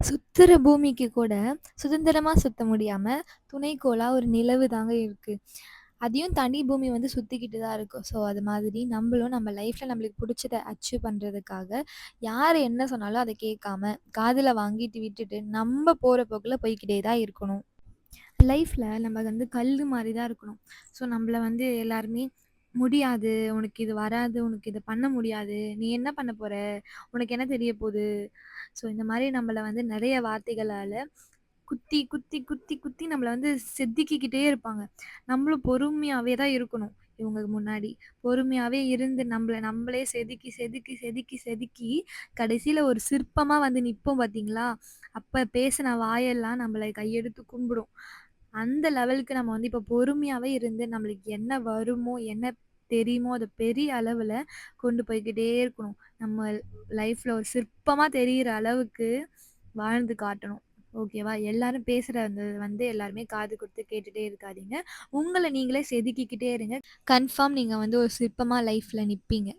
சுத்துற பூமிக்கு கூட சுதந்திரமாக சுத்த முடியாமல் துணைக்கோளாக ஒரு நிலவு தாங்க இருக்கு. அதையும் தாண்டி பூமி வந்து சுத்திக்கிட்டு தான் இருக்கும். ஸோ, அது மாதிரி நம்மளும் நம்ம லைஃப்ல நம்மளுக்கு பிடிச்சத அச்சீவ் பண்ணுறதுக்காக யார் என்ன சொன்னாலும் அதை கேட்காம, காதில் வாங்கிட்டு விட்டுட்டு, நம்ம போகிற போக்கில் போய்க்கிட்டே தான் இருக்கணும். லைஃப்பில் நம்ம வந்து கல் மாதிரி தான் இருக்கணும். ஸோ, நம்மளை வந்து எல்லாருமே முடியாது, உனக்கு இது வராது, உனக்கு இத பண்ண முடியாது, நீ என்ன பண்ண போற? உனக்கு என்ன தெரிய போது? ஸோ, இந்த மாரி நம்மள வந்து நெறைய வார்த்தைகளால குத்தி, குத்தி, குத்தி, குத்தி நம்மள வந்து செதுக்கிக்கிட்டே இருப்பாங்க. நம்மளும் பொறுமையாவே தான் இருக்கணும், இவங்க முன்னாடி. பொறுமையாவே இருந்து நம்மள நம்மளே செதுக்கி, செதுக்கி, செதுக்கி, செதுக்கி கடைசில ஒரு சிற்பமா வந்து நிப்போம் பார்த்தீங்களா? அப்ப பேசின வாயெல்லாம் நம்மள கையெடுத்து கும்பிடும். அந்த லெவலுக்கு நம்ம வந்து இப்போ பொறுமையாகவே இருந்து நம்மளுக்கு என்ன வருமோ, என்ன தெரியுமோ, அதை பெரிய அளவில் கொண்டு போய்கிட்டே இருக்கணும். நம்ம லைஃப்பில் ஒரு சிற்பமாக தெரியிற அளவுக்கு வாழ்ந்து காட்டணும். ஓகேவா? எல்லாரும் அந்த வந்து எல்லாருமே காது கொடுத்து கேட்டுட்டே இருக்காதீங்க. உங்களை நீங்களே செதுக்கிக்கிட்டே இருங்க. கன்ஃபார்ம் நீங்கள் வந்து ஒரு சிற்பமாக லைஃப்பில் நிற்பீங்க